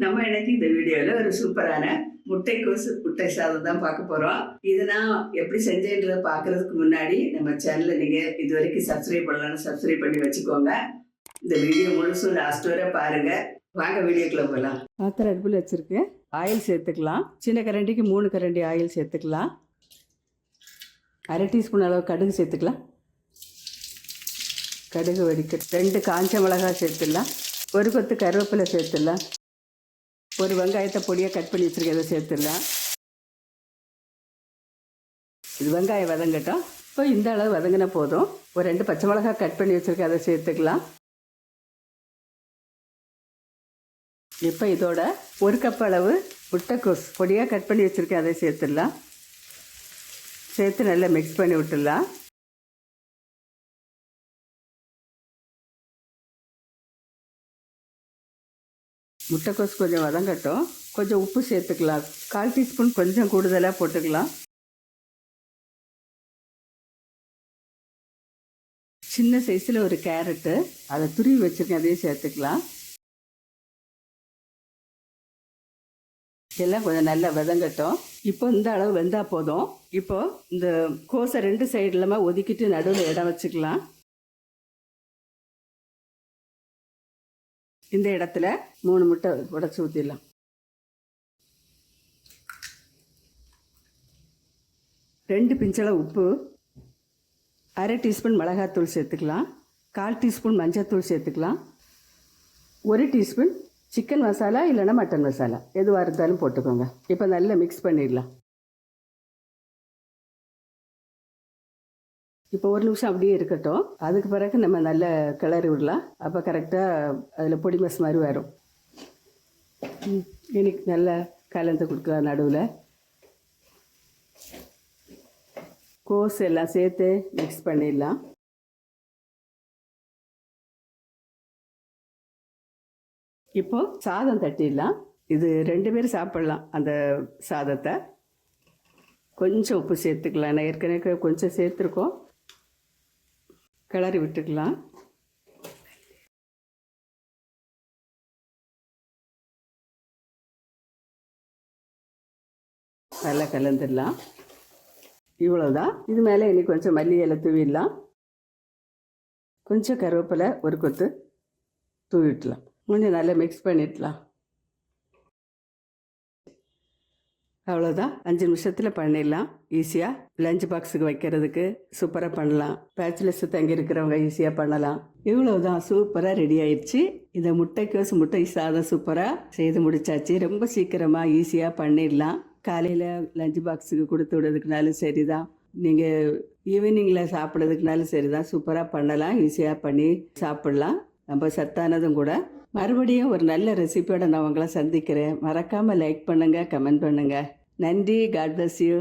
நம்ம இன்னைக்கு இந்த வீடியோவில் ஒரு சூப்பரான முட்டைக்கோசு முட்டை சாதம் தான் பார்க்க போகிறோம் இதை நான் எப்படி செஞ்சேன்றதை பார்க்கறதுக்கு முன்னாடி நம்ம சேனலை நீங்கள் இது வரைக்கும் சப்ஸ்கிரைப் பண்ணலாம்னு சப்ஸ்கிரைப் பண்ணி வச்சுக்கோங்க. இந்த வீடியோ முழுசும் லாஸ்ட் வரை பாருங்க. வாங்க வீடியோக்குள்ள போகலாம். பாத்திரம் அடுப்பில் வச்சுருக்கேன் ஆயில் சேர்த்துக்கலாம். சின்ன கரண்டிக்கு மூணு கரண்டி ஆயில் சேர்த்துக்கலாம். அரை டீஸ்பூன் அளவு கடுகு சேர்த்துக்கலாம். கடுகு வடிக்க ரெண்டு காஞ்ச மிளகாய் சேர்த்துடலாம். ஒரு கொத்து கருவேப்பிலை சேர்த்துடலாம். ஒரு வெங்காயத்தை பொடியாக கட் பண்ணி வச்சுருக்கேன் அதை சேர்த்துடலாம். இது வெங்காயம் வதங்கட்டும். இப்போ இந்த அளவு வதங்கினா போதும். ஒரு ரெண்டு பச்சை மிளகாய் கட் பண்ணி வச்சுருக்கேன் அதை சேர்த்துக்கலாம். இப்போ இதோட ஒரு கப் அளவு முட்டைக்கோஸ் பொடியாக கட் பண்ணி வச்சுருக்கேன் அதை சேர்த்துடலாம். சேர்த்து நல்லா மிக்ஸ் பண்ணி விட்டுடலாம். முட்டைக்கோஸ் கொஞ்சம் வதங்கட்டும். கொஞ்சம் உப்பு சேர்த்துக்கலாம். கால் டீஸ்பூன் கொஞ்சம் கூடுதலாக போட்டுக்கலாம். சின்ன சைஸில் ஒரு கேரட்டு அதை துருவி வச்சுருக்கேன் அதையும் சேர்த்துக்கலாம். எல்லாம் கொஞ்சம் நல்லா வதங்கட்டும். இப்போ இந்த அளவு வெந்தால் போதும். இப்போ இந்த கோஸை ரெண்டு சைடுலமா ஒதுக்கிட்டு நடுவில் இடம் வச்சுக்கலாம். இந்த இடத்துல மூணு முட்டை உடச்சி ஊற்றிடலாம் ரெண்டு பிஞ்சளை உப்பு அரை டீஸ்பூன் மிளகாத்தூள் சேர்த்துக்கலாம். கால் டீஸ்பூன் மஞ்சத்தூள் சேர்த்துக்கலாம். ஒரு டீஸ்பூன் சிக்கன் மசாலா இல்லைன்னா மட்டன் மசாலா. எதுவாக இருந்தாலும் போட்டுக்கோங்க. இப்போ நல்லா மிக்ஸ் பண்ணிடலாம். இப்போ ஒரு நிமிஷம் அப்படியே இருக்கட்டும். அதுக்கு பிறகு நம்ம நல்ல கிளறி விடலாம். அப்போ கரெக்டாக அதில் பொடி மஸ் மாதிரி வரும். எனக்கு நல்லா கலந்து கொடுக்கலாம் நடுவில். கோஸ் எல்லாம் சேர்த்து மிக்ஸ் பண்ணிடலாம். இப்போ சாதம் தட்டிடலாம். இது ரெண்டு பேரும் சாப்பிட்லாம் அந்த சாதத்தை. கொஞ்சம் உப்பு சேர்த்துக்கலாம். நான் ஏற்கனவே கொஞ்சம் சேர்த்துருக்கோம். கிளறி விட்டுக்கலாம். நல்லா கலந்துடலாம். இவ்வளோதான் இது மேலே இன்னைக்கு கொஞ்சம் மல்லி இலை தூவிடலாம். கொஞ்சம் கருவேப்பிலை ஒரு கொத்து தூவிடலாம். கொஞ்சம் நல்லா மிக்ஸ் பண்ணிடலாம். அவ்வளோதான் அஞ்சு நிமிஷத்தில் பண்ணிடலாம். ஈஸியாக லஞ்ச் பாக்ஸுக்கு வைக்கிறதுக்கு சூப்பராக பண்ணலாம். பேச்சுலர்ஸ் தங்கி இருக்கிறவங்க ஈஸியாக பண்ணலாம். இவ்வளோதான் சூப்பராக ரெடி ஆயிடுச்சு. இந்த முட்டைக்கோஸ் முட்டை சாதம் சூப்பராக செய்து முடிச்சாச்சு. ரொம்ப சீக்கிரமாக ஈஸியாக பண்ணிடலாம். காலையில் லஞ்ச் பாக்ஸுக்கு கொடுத்து விடுறதுக்குனாலும் சரிதான். நீங்கள் ஈவினிங்கில் சாப்பிட்றதுக்குனாலும் சரி தான் சூப்பராக பண்ணலாம். ஈஸியாக பண்ணி சாப்பிட்லாம். ரொம்ப சத்தானதும் கூட மறுபடியும் ஒரு நல்ல ரெசிபியோட நான் உங்களை சந்திக்கிறேன். மறக்காமல் லைக் பண்ணுங்கள் கமெண்ட் பண்ணுங்கள் நன்றி. God bless you